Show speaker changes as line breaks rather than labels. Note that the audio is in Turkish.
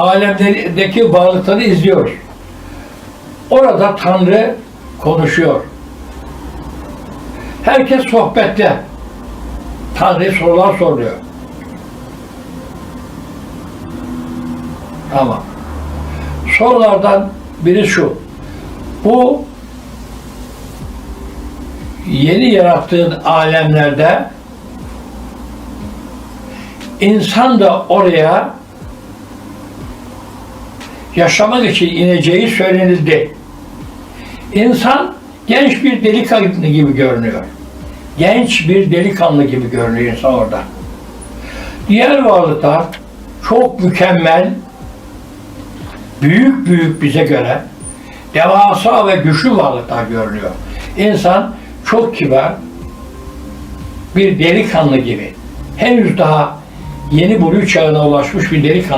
alemdeki varlıkları izliyoruz. Orada Tanrı konuşuyor. Herkes sohbette. Tanrı'ya sorular soruyor. Tamam. Sorulardan biri şu. Bu yeni yarattığın alemlerde insan da oraya yaşamak için ineceği söylenildi. İnsan genç bir delikanlı gibi görünüyor. Genç bir delikanlı gibi görünüyor insan orada. Diğer varlıklar çok mükemmel, büyük büyük bize göre devasa ve güçlü varlıklar görünüyor. İnsan çok kibar, bir delikanlı gibi. Henüz daha yeni buluğ çağına ulaşmış bir delikanlı